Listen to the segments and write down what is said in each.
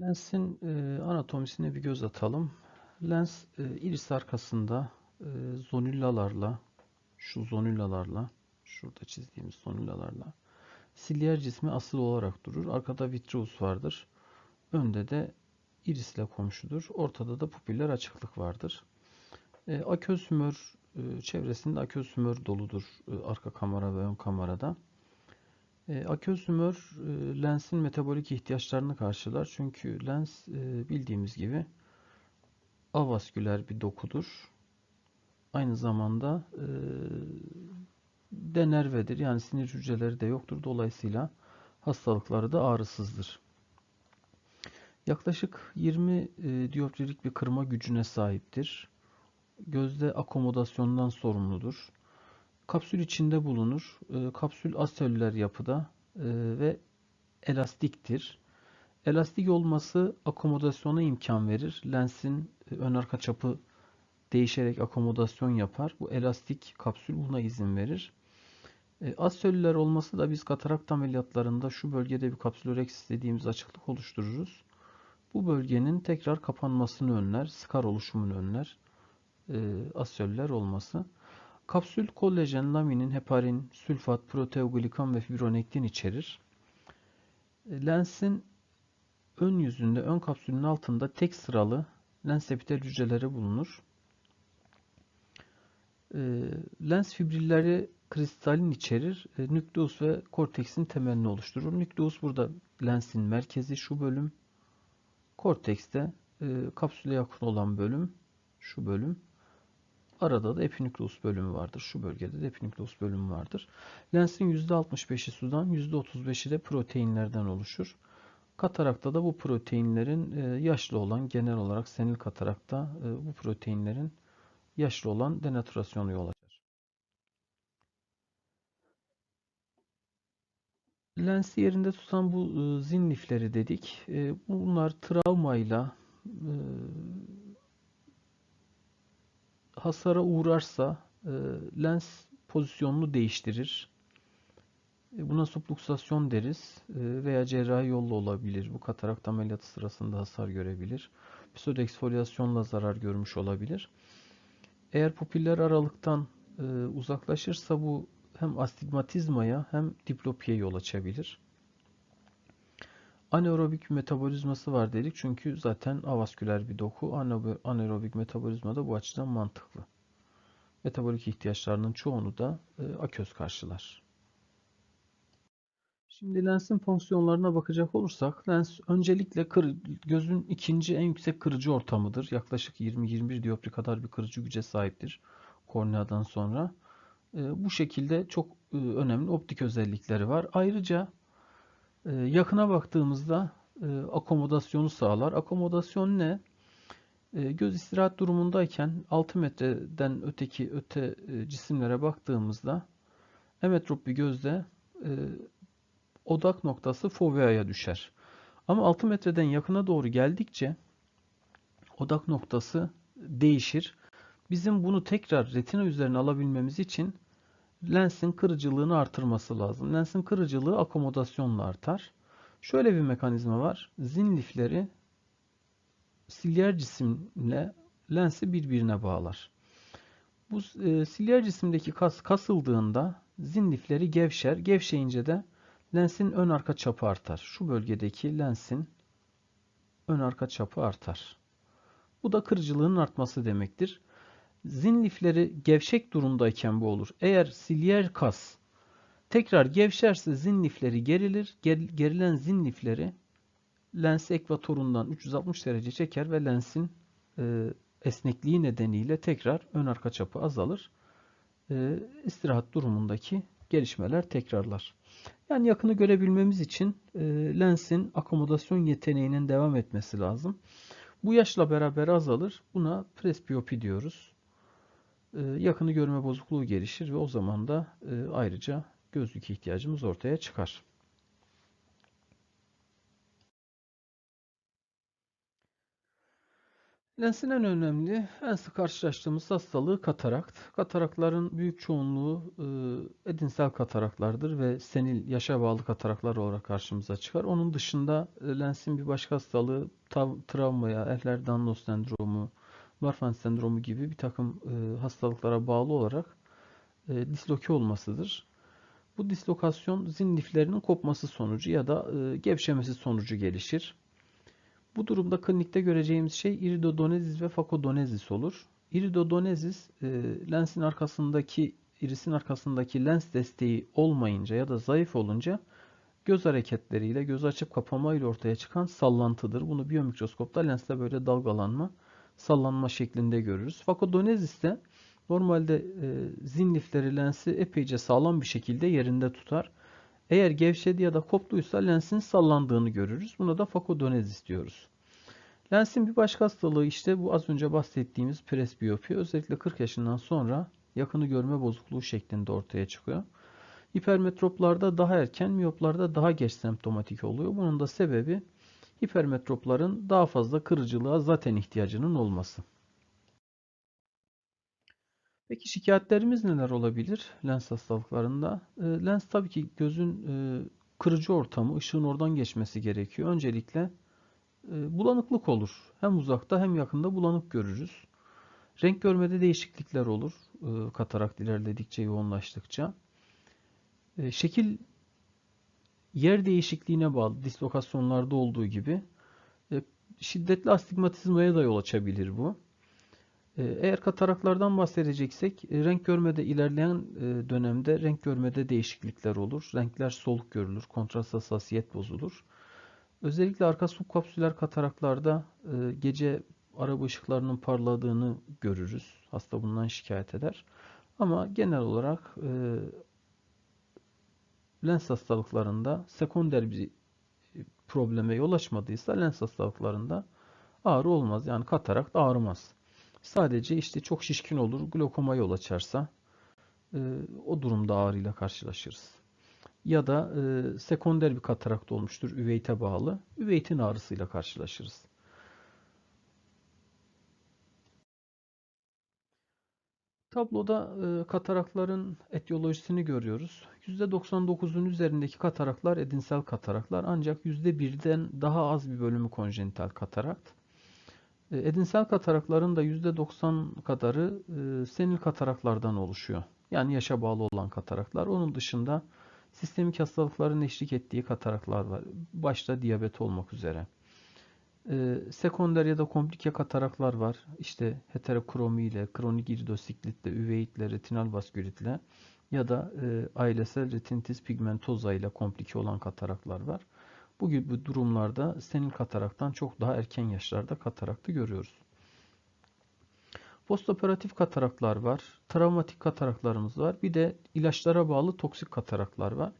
Lensin e, anatomisine bir göz atalım. Lens e, iris arkasında e, zonullalarla, şu zonullalarla, şurada çizdiğimiz zonullalarla silyer cismi asıl olarak durur. Arkada vitreus vardır. Önde de irisle komşudur. Ortada da pupiller açıklık vardır. E, aköz hümör e, çevresinde aköz hümör doludur arka kamera ve ön kamerada. E, hümör e, lensin metabolik ihtiyaçlarını karşılar. Çünkü lens e, bildiğimiz gibi avasküler bir dokudur. Aynı zamanda denervedir. Yani sinir hücreleri de yoktur. Dolayısıyla hastalıkları da ağrısızdır. Yaklaşık 20 e, dioptrik bir kırma gücüne sahiptir. Gözde akomodasyondan sorumludur. Kapsül içinde bulunur. E, kapsül aselüler yapıda e, ve elastiktir. Elastik olması akomodasyona imkan verir. Lensin e, ön arka çapı değişerek akomodasyon yapar. Bu elastik kapsül buna izin verir. E, aselüler olması da biz katarakt ameliyatlarında şu bölgede bir kapsüloreks dediğimiz açıklık oluştururuz. Bu bölgenin tekrar kapanmasını önler, skar oluşumunu önler. Aselüler olması. Kapsül kollajen, laminin, heparin, sülfat, proteoglikan ve fibronektin içerir. E, lensin ön yüzünde, ön kapsülün altında tek sıralı lens epitel hücreleri bulunur. E, lens fibrilleri kristalin içerir. E, nükleus ve korteksin temelini oluşturur. Nükleus burada lensin merkezi şu bölüm. Kortekste kapsüle yakın olan bölüm şu bölüm. Arada da epinükleus bölümü vardır. Şu bölgede de epinükleus bölümü vardır. Lensin %65'i sudan, %35'i de proteinlerden oluşur. Katarakta da bu proteinlerin e, yaşlı olan, genel olarak senil katarakta e, bu proteinlerin yaşlı olan denatürasyonu yol açar. Lensi yerinde tutan bu e, zin lifleri dedik. Bunlar travmayla hasara uğrarsa e, lens pozisyonunu değiştirir. E, buna subluksasyon deriz e, veya cerrahi yolla olabilir. Bu katarakt ameliyatı sırasında hasar görebilir. Pseudoeksfolyasyonla zarar görmüş olabilir. Eğer pupiller aralıktan e, uzaklaşırsa bu hem astigmatizmaya hem diplopyaya yol açabilir. Anaerobik metabolizması var dedik çünkü zaten avasküler bir doku. Anaerobik metabolizma da bu açıdan mantıklı. Metabolik ihtiyaçlarının çoğunu da e, aköz karşılar. Şimdi lensin fonksiyonlarına bakacak olursak lens öncelikle kır, gözün ikinci en yüksek kırıcı ortamıdır. Yaklaşık 20-21 dioptri kadar bir kırıcı güce sahiptir korneadan sonra. E, bu şekilde çok e, önemli optik özellikleri var. Ayrıca yakına baktığımızda e, akomodasyonu sağlar. Akomodasyon ne? E, göz istirahat durumundayken 6 metreden öteki öte e, cisimlere baktığımızda emetrop bir gözde odak noktası foveaya düşer. Ama 6 metreden yakına doğru geldikçe odak noktası değişir. Bizim bunu tekrar retina üzerine alabilmemiz için lensin kırıcılığını artırması lazım. Lensin kırıcılığı akomodasyonla artar. Şöyle bir mekanizma var. Zin lifleri silyer cisimle lensi birbirine bağlar. Bu e, silyer cisimdeki kas kasıldığında zin lifleri gevşer. Gevşeyince de lensin ön arka çapı artar. Şu bölgedeki lensin ön arka çapı artar. Bu da kırıcılığın artması demektir. Zin lifleri gevşek durumdayken bu olur. Eğer silyer kas tekrar gevşerse zin lifleri gerilir. Ger, gerilen zin lifleri lens ekvatorundan 360 derece çeker ve lensin e, esnekliği nedeniyle tekrar ön arka çapı azalır. E, istirahat durumundaki gelişmeler tekrarlar. Yani yakını görebilmemiz için e, lensin akomodasyon yeteneğinin devam etmesi lazım. Bu yaşla beraber azalır. Buna presbiyopi diyoruz. E, yakını görme bozukluğu gelişir ve o zaman da e, ayrıca gözlük ihtiyacımız ortaya çıkar. Lensin en önemli, en sık karşılaştığımız hastalığı katarakt. Katarakların büyük çoğunluğu e, edinsel kataraklardır ve senil yaşa bağlı kataraklar olarak karşımıza çıkar. Onun dışında e, lensin bir başka hastalığı tav- travmaya, Ehlers-Danlos sendromu, Marfan sendromu gibi bir takım e, hastalıklara bağlı olarak e, disloke olmasıdır. Bu dislokasyon zin liflerinin kopması sonucu ya da e, gevşemesi sonucu gelişir. Bu durumda klinikte göreceğimiz şey iridodonezis ve fakodonezis olur. Iridodonezis e, lensin arkasındaki irisin arkasındaki lens desteği olmayınca ya da zayıf olunca göz hareketleriyle göz açıp kapama ile ortaya çıkan sallantıdır. Bunu biyomikroskopta lensle böyle dalgalanma, sallanma şeklinde görürüz. Fakodonezis de normalde e, zin lifleri lensi epeyce sağlam bir şekilde yerinde tutar. Eğer gevşedi ya da koptuysa lensin sallandığını görürüz. Buna da fakodonezis diyoruz. Lensin bir başka hastalığı işte bu az önce bahsettiğimiz presbiyopi. Özellikle 40 yaşından sonra yakını görme bozukluğu şeklinde ortaya çıkıyor. Hipermetroplarda daha erken, miyoplarda daha geç semptomatik oluyor. Bunun da sebebi hipermetropların daha fazla kırıcılığa zaten ihtiyacının olması. Peki şikayetlerimiz neler olabilir lens hastalıklarında? E, lens tabii ki gözün e, kırıcı ortamı, ışığın oradan geçmesi gerekiyor. Öncelikle e, bulanıklık olur. Hem uzakta hem yakında bulanık görürüz. Renk görmede değişiklikler olur. E, katarakt ilerledikçe, yoğunlaştıkça. Şekil yer değişikliğine bağlı, dislokasyonlarda olduğu gibi e, şiddetli astigmatizmaya da yol açabilir bu. E, eğer kataraklardan bahsedeceksek, e, renk görmede ilerleyen dönemde renk görmede değişiklikler olur. Renkler soluk görülür, kontrast hassasiyet bozulur. Özellikle arka subkapsüler kataraklarda gece araba ışıklarının parladığını görürüz. Hasta bundan şikayet eder. Ama genel olarak lens hastalıklarında sekonder bir probleme yol açmadıysa lens hastalıklarında ağrı olmaz. Yani katarakt ağrımaz. Sadece işte çok şişkin olur, glokoma yol açarsa e, o durumda ağrıyla karşılaşırız. Ya da e, sekonder bir katarakt olmuştur, üveyte bağlı. Üveytin ağrısıyla karşılaşırız. Tabloda e, katarakların etiyolojisini görüyoruz. %99'un üzerindeki kataraklar edinsel kataraklar ancak %1'den daha az bir bölümü konjenital katarakt. E, edinsel katarakların da %90 kadarı e, senil kataraklardan oluşuyor. Yani yaşa bağlı olan kataraklar. Onun dışında sistemik hastalıkların eşlik ettiği kataraklar var. Başta diyabet olmak üzere. E, sekonder ya da komplike kataraklar var. İşte heterokromi ile, kronik iridosiklitle, üveitle, retinal vaskülitle ya da e, ailesel retinitis pigmentosa ile komplike olan kataraklar var. Bu gibi durumlarda senil kataraktan çok daha erken yaşlarda kataraktı görüyoruz. Postoperatif kataraklar var. Travmatik kataraklarımız var. Bir de ilaçlara bağlı toksik kataraklar var.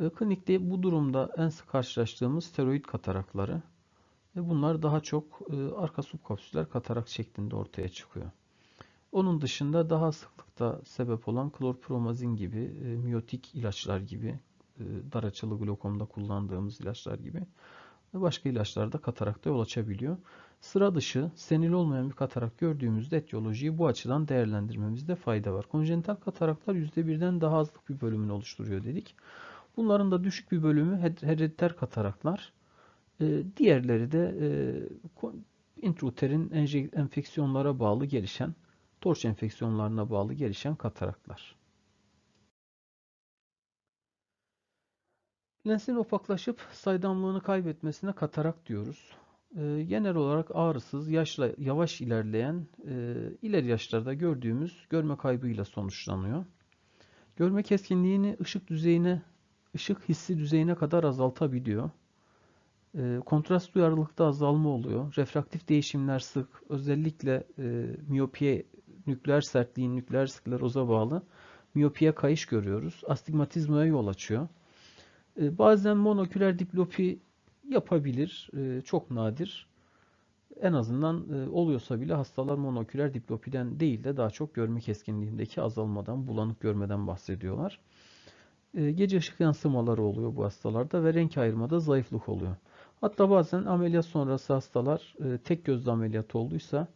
E, klinikte bu durumda en sık karşılaştığımız steroid katarakları. Ve bunlar daha çok e, arka subkapsüler katarak şeklinde ortaya çıkıyor. Onun dışında daha sıklıkta sebep olan klorpromazin gibi, e, miyotik ilaçlar gibi e, dar açılı glokomda kullandığımız ilaçlar gibi başka ilaçlar da katarakta yol açabiliyor. Sıra dışı senil olmayan bir katarak gördüğümüzde etiyolojiyi bu açıdan değerlendirmemizde fayda var. Konjenital kataraklar %1'den daha azlık bir bölümünü oluşturuyor dedik. Bunların da düşük bir bölümü herediter kataraklar. E, diğerleri de e, intrauterin enfeksiyonlara bağlı gelişen, torç enfeksiyonlarına bağlı gelişen kataraklar. Lensin opaklaşıp saydamlığını kaybetmesine katarak diyoruz. E, genel olarak ağrısız, yaşla, yavaş ilerleyen, e, ileri yaşlarda gördüğümüz görme kaybıyla sonuçlanıyor. Görme keskinliğini ışık düzeyine, ışık hissi düzeyine kadar azaltabiliyor. E, kontrast duyarlılıkta azalma oluyor. Refraktif değişimler sık, özellikle e, miyopiye, nükleer sertliğin nükleer skleroza bağlı miyopiye kayış görüyoruz. Astigmatizmaya yol açıyor. E, bazen monoküler diplopi yapabilir. E, çok nadir. En azından e, oluyorsa bile hastalar monoküler diplopiden değil de daha çok görme keskinliğindeki azalmadan, bulanık görmeden bahsediyorlar. Gece ışık yansımaları oluyor bu hastalarda ve renk ayırmada zayıflık oluyor. Hatta bazen ameliyat sonrası hastalar e, tek gözlü ameliyat olduysa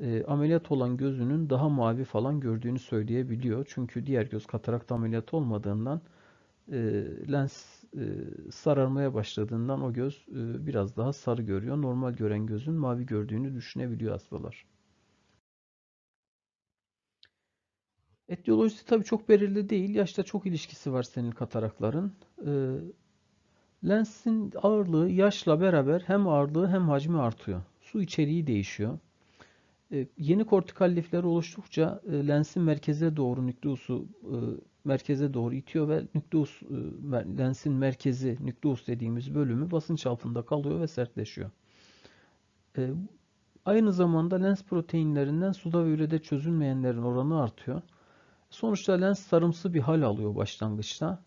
e, ameliyat olan gözünün daha mavi falan gördüğünü söyleyebiliyor. Çünkü diğer göz katarakt ameliyatı olmadığından e, lens e, sararmaya başladığından o göz e, biraz daha sarı görüyor. Normal gören gözün mavi gördüğünü düşünebiliyor hastalar. Etiyolojisi tabii çok belirli değil. Yaşta çok ilişkisi var senil katarakların. E, lensin ağırlığı yaşla beraber hem ağırlığı hem hacmi artıyor. Su içeriği değişiyor. E, yeni kortikal lifler oluştukça e, lensin merkeze doğru nükleusu e, merkeze doğru itiyor ve nükleus lensin merkezi nükleus dediğimiz bölümü basınç altında kalıyor ve sertleşiyor. Aynı zamanda lens proteinlerinden suda ve ürede çözülmeyenlerin oranı artıyor. Sonuçta lens sarımsı bir hal alıyor başlangıçta.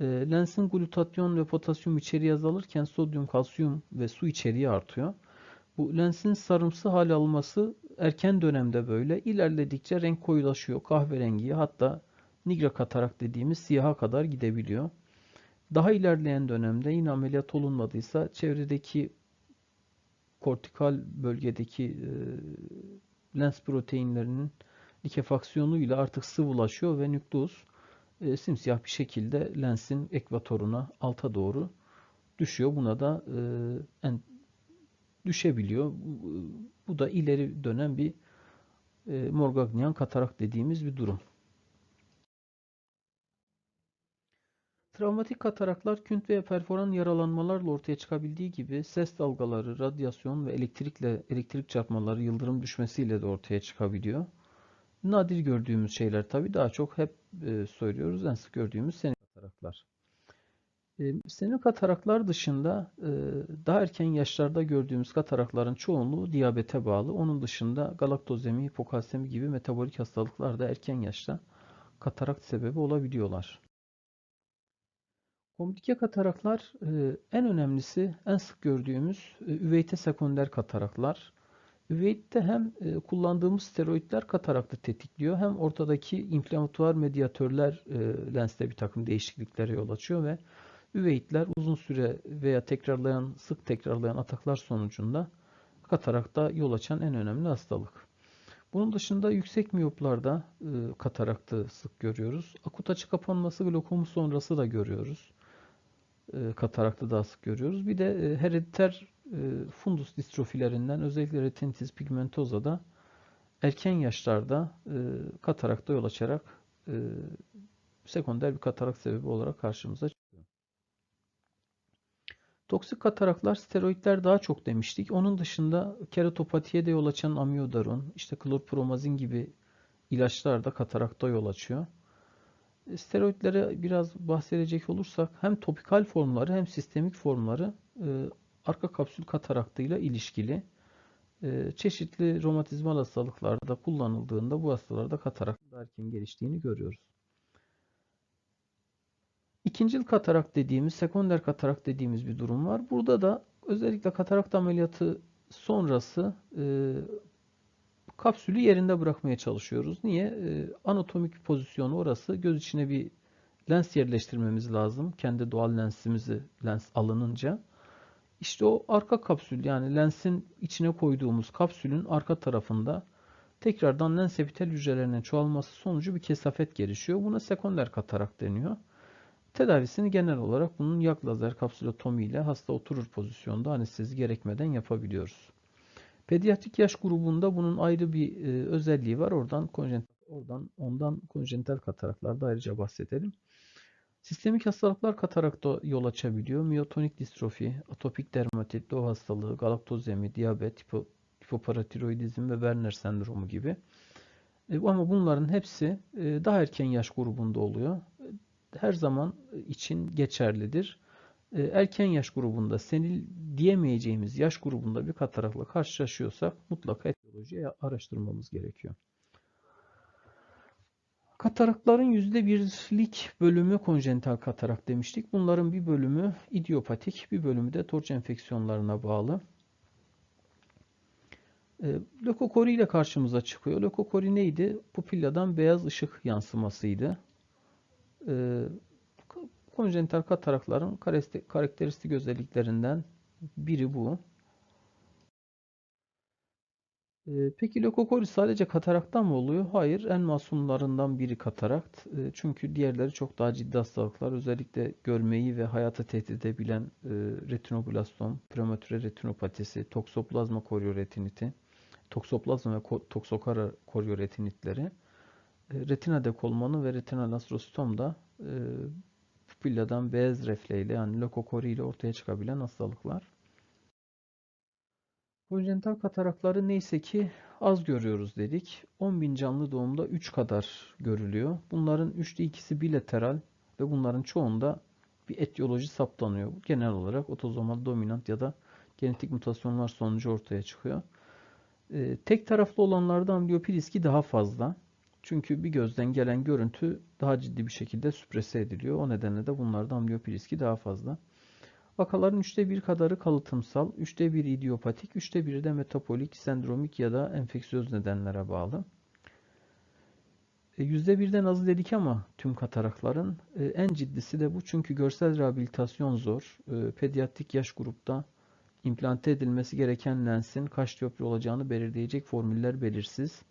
E, lensin glutatyon ve potasyum içeriği azalırken sodyum, kalsiyum ve su içeriği artıyor. Bu lensin sarımsı hal alması erken dönemde böyle. İlerledikçe renk koyulaşıyor. Kahverengiye hatta nigra katarak dediğimiz siyaha kadar gidebiliyor. Daha ilerleyen dönemde yine ameliyat olunmadıysa çevredeki kortikal bölgedeki e, lens proteinlerinin likefaksiyonuyla artık sıvılaşıyor ve nükleus e, simsiyah bir şekilde lensin ekvatoruna alta doğru düşüyor. Buna da e, en, düşebiliyor. Bu, bu da ileri dönem bir e, Morgagnian katarak dediğimiz bir durum. Travmatik kataraklar künt veya perforan yaralanmalarla ortaya çıkabildiği gibi ses dalgaları, radyasyon ve elektrikle elektrik çarpmaları, yıldırım düşmesiyle de ortaya çıkabiliyor. Nadir gördüğümüz şeyler tabii daha çok hep e, söylüyoruz en sık gördüğümüz senin kataraklar. E, senin kataraklar dışında e, daha erken yaşlarda gördüğümüz katarakların çoğunluğu diyabete bağlı. Onun dışında galaktozemi, hipokalsemi gibi metabolik hastalıklar da erken yaşta katarakt sebebi olabiliyorlar. Komplike kataraklar e, en önemlisi en sık gördüğümüz e, üveyte sekonder kataraklar. Üveytte hem e, kullandığımız steroidler kataraktı tetikliyor hem ortadaki inflamatuar medyatörler lenste bir takım değişikliklere yol açıyor ve üveyitler uzun süre veya tekrarlayan, sık tekrarlayan ataklar sonucunda katarakta yol açan en önemli hastalık. Bunun dışında yüksek miyoplarda kataraktı sık görüyoruz. Akut açı kapanması glokomu sonrası da görüyoruz e, katarakta daha sık görüyoruz. Bir de e, herediter e, fundus distrofilerinden özellikle retinitis pigmentosa da erken yaşlarda e, katarakta yol açarak e, sekonder bir katarak sebebi olarak karşımıza çıkıyor. Toksik kataraklar steroidler daha çok demiştik. Onun dışında keratopatiye de yol açan amiodarone, işte klorpromazin gibi ilaçlar da katarakta yol açıyor. Steroidlere biraz bahsedecek olursak hem topikal formları hem sistemik formları e, arka kapsül kataraktıyla ilişkili. E, çeşitli romatizmal hastalıklarda kullanıldığında bu hastalarda katarakt erken geliştiğini görüyoruz. İkincil katarak dediğimiz, sekonder katarak dediğimiz bir durum var. Burada da özellikle katarakt ameliyatı sonrası e, kapsülü yerinde bırakmaya çalışıyoruz. Niye? Ee, anatomik pozisyonu orası. Göz içine bir lens yerleştirmemiz lazım. Kendi doğal lensimizi lens alınınca. İşte o arka kapsül yani lensin içine koyduğumuz kapsülün arka tarafında tekrardan lens epitel hücrelerinin çoğalması sonucu bir kesafet gelişiyor. Buna sekonder katarak deniyor. Tedavisini genel olarak bunun yak lazer kapsülotomi ile hasta oturur pozisyonda anestezi gerekmeden yapabiliyoruz. Pediatrik yaş grubunda bunun ayrı bir e, özelliği var. Oradan konjenital, oradan ondan konjenital kataraklarda ayrıca bahsedelim. Sistemik hastalıklar katarakta yol açabiliyor. Miyotonik distrofi, atopik dermatit, doğu hastalığı, galaktozemi, diyabet, hipo, hipoparatiroidizm ve Werner sendromu gibi. E, ama bunların hepsi e, daha erken yaş grubunda oluyor. Her zaman için geçerlidir. E, erken yaş grubunda senil diyemeyeceğimiz yaş grubunda bir katarakla karşılaşıyorsak mutlaka etiyolojiyi araştırmamız gerekiyor. Katarakların %1'lik bölümü konjenital katarak demiştik. Bunların bir bölümü idiopatik, bir bölümü de torç enfeksiyonlarına bağlı. E, lökokori ile karşımıza çıkıyor. Lökokori neydi? Pupilladan beyaz ışık yansımasıydı. E, konjenital katarakların karakteristik özelliklerinden Biri bu. Peki lökokori sadece kataraktan mı oluyor? Hayır, en masumlarından biri katarakt. Çünkü diğerleri çok daha ciddi hastalıklar. Özellikle görmeyi ve hayata tehdit edebilen e, retinoblastom, prematüre retinopatisi, toksoplazma korioretiniti, toksoplazma ve ko- toksokara korioretinitleri, retina dekolmanı ve retinal astrositom da pupilladan beyaz refleyle yani lökokori ile ortaya çıkabilen hastalıklar. Konjenital katarakları neyse ki az görüyoruz dedik. 10.000 canlı doğumda 3 kadar görülüyor. Bunların 3'te ikisi bilateral ve bunların çoğunda bir etiyoloji saptanıyor. Genel olarak otozomal dominant ya da genetik mutasyonlar sonucu ortaya çıkıyor. Ee, tek taraflı olanlarda ambliyopi riski daha fazla. Çünkü bir gözden gelen görüntü daha ciddi bir şekilde süprese ediliyor. O nedenle de bunlarda ambliyopi riski daha fazla. Vakaların üçte bir kadarı kalıtımsal, üçte bir idiopatik, üçte biri de metabolik, sendromik ya da enfeksiyöz nedenlere bağlı. E, Yüzde birden azı dedik ama tüm katarakların e, en ciddisi de bu. Çünkü görsel rehabilitasyon zor. E, Pediatrik yaş grupta implante edilmesi gereken lensin kaç diopri olacağını belirleyecek formüller belirsiz.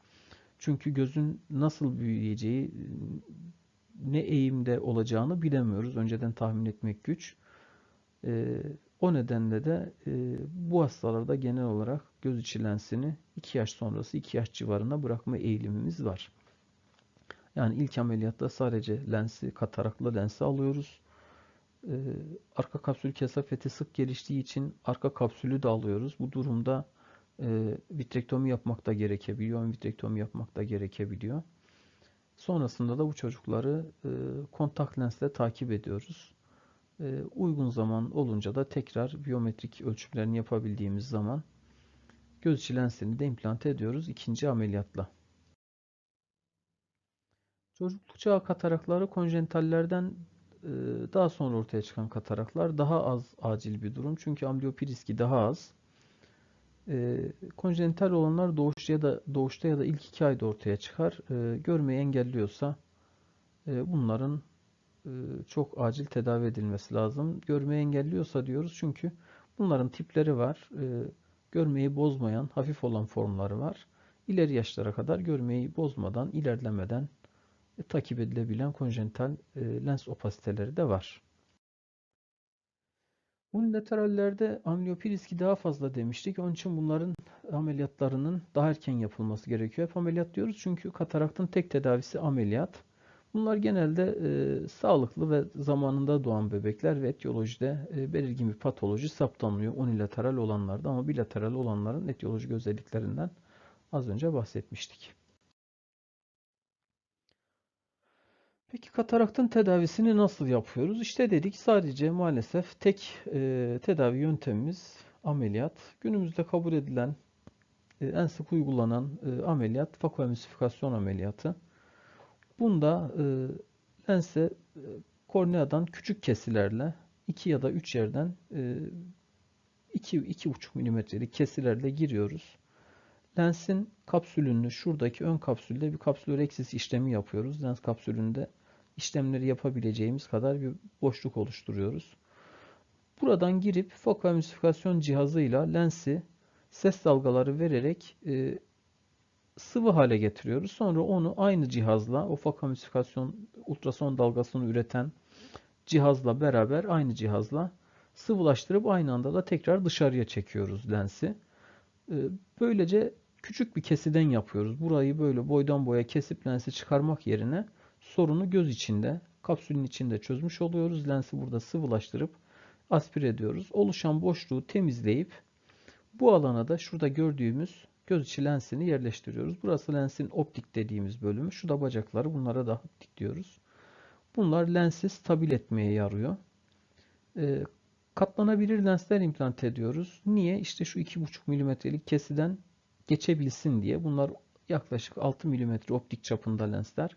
Çünkü gözün nasıl büyüyeceği, ne eğimde olacağını bilemiyoruz. Önceden tahmin etmek güç. Ee, o nedenle de e, bu hastalarda genel olarak göz içi lensini 2 yaş sonrası 2 yaş civarına bırakma eğilimimiz var. Yani ilk ameliyatta sadece lensi, kataraklı lensi alıyoruz. Ee, arka kapsül kesafeti sık geliştiği için arka kapsülü de alıyoruz. Bu durumda e, vitrektomi yapmak da gerekebiliyor, ön vitrektomi yapmak da gerekebiliyor. Sonrasında da bu çocukları e, kontak lensle takip ediyoruz. E, uygun zaman olunca da tekrar biyometrik ölçümlerini yapabildiğimiz zaman göz içi lensini de implante ediyoruz ikinci ameliyatla. Çocukluk çağı katarakları konjenitallerden e, daha sonra ortaya çıkan kataraklar daha az acil bir durum. Çünkü ambliyopi riski daha az. E, konjenital olanlar doğuşta ya da doğuşta ya da ilk iki ayda ortaya çıkar. E, görmeyi engelliyorsa bunların çok acil tedavi edilmesi lazım. Görmeyi engelliyorsa diyoruz çünkü bunların tipleri var. E, görmeyi bozmayan, hafif olan formları var. İleri yaşlara kadar görmeyi bozmadan, ilerlemeden e, takip edilebilen konjenital e, lens opasiteleri de var. Unilaterallerde ambliyopi riski daha fazla demiştik. Onun için bunların ameliyatlarının daha erken yapılması gerekiyor. Hep ameliyat diyoruz çünkü kataraktın tek tedavisi ameliyat. Bunlar genelde e, sağlıklı ve zamanında doğan bebekler ve etiyolojide e, belirgin bir patoloji saptanmıyor unilateral olanlarda ama bilateral olanların etiyolojik özelliklerinden az önce bahsetmiştik. Peki kataraktın tedavisini nasıl yapıyoruz? İşte dedik sadece maalesef tek e, tedavi yöntemimiz ameliyat. Günümüzde kabul edilen e, en sık uygulanan e, ameliyat fakoemülsifikasyon ameliyatı. Bunda e, lense e, korneadan küçük kesilerle 2 ya da 3 yerden e, 2 2,5 milimetrelik kesilerle giriyoruz. Lensin kapsülünü şuradaki ön kapsülde bir kapsülöreksis işlemi yapıyoruz. Lens kapsülünde işlemleri yapabileceğimiz kadar bir boşluk oluşturuyoruz. Buradan girip fokoemülsifikasyon cihazıyla lensi ses dalgaları vererek e, sıvı hale getiriyoruz. Sonra onu aynı cihazla o fokoemülsifikasyon ultrason dalgasını üreten cihazla beraber aynı cihazla sıvılaştırıp aynı anda da tekrar dışarıya çekiyoruz lensi. E, böylece küçük bir kesiden yapıyoruz. Burayı böyle boydan boya kesip lensi çıkarmak yerine sorunu göz içinde, kapsülün içinde çözmüş oluyoruz. Lensi burada sıvılaştırıp aspir ediyoruz. Oluşan boşluğu temizleyip bu alana da şurada gördüğümüz göz içi lensini yerleştiriyoruz. Burası lensin optik dediğimiz bölümü. Şu da bacakları. Bunlara da optik diyoruz. Bunlar lensi stabil etmeye yarıyor. E, katlanabilir lensler implant ediyoruz. Niye? İşte şu 2,5 milimetrelik kesiden geçebilsin diye. Bunlar yaklaşık 6 milimetre optik çapında lensler.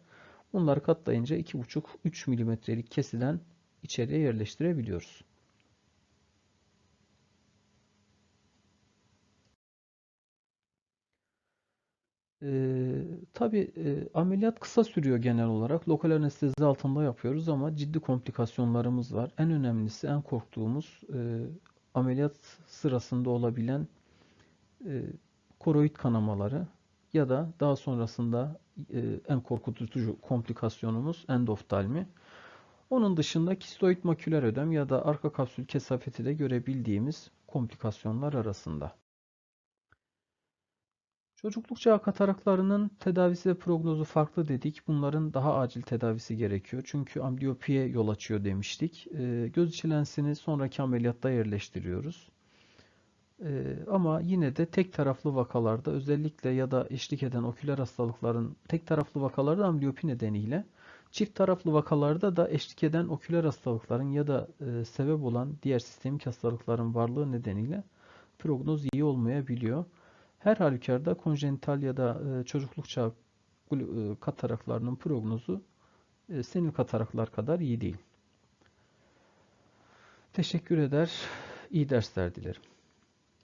Bunları katlayınca 2,5-3 milimetrelik kesiden içeriye yerleştirebiliyoruz. Ee, tabii e, ameliyat kısa sürüyor genel olarak. Lokal anestezi altında yapıyoruz ama ciddi komplikasyonlarımız var. En önemlisi, en korktuğumuz e, ameliyat sırasında olabilen e, koroid kanamaları ya da daha sonrasında e, en korkutucu komplikasyonumuz endoftalmi. Onun dışında kistoid maküler ödem ya da arka kapsül kesafeti de görebildiğimiz komplikasyonlar arasında. Çocukluk çağı kataraklarının tedavisi ve prognozu farklı dedik. Bunların daha acil tedavisi gerekiyor. Çünkü ambliyopiye yol açıyor demiştik. Ee, göz içi lensini sonraki ameliyatta yerleştiriyoruz. Ee, ama yine de tek taraflı vakalarda özellikle ya da eşlik eden oküler hastalıkların tek taraflı vakalarda ambliyopi nedeniyle çift taraflı vakalarda da eşlik eden oküler hastalıkların ya da e, sebep olan diğer sistemik hastalıkların varlığı nedeniyle prognoz iyi olmayabiliyor. Her halükarda konjenital ya da e, çocukluk çağı e, kataraklarının prognozu e, senil kataraklar kadar iyi değil. Teşekkür eder. İyi dersler dilerim.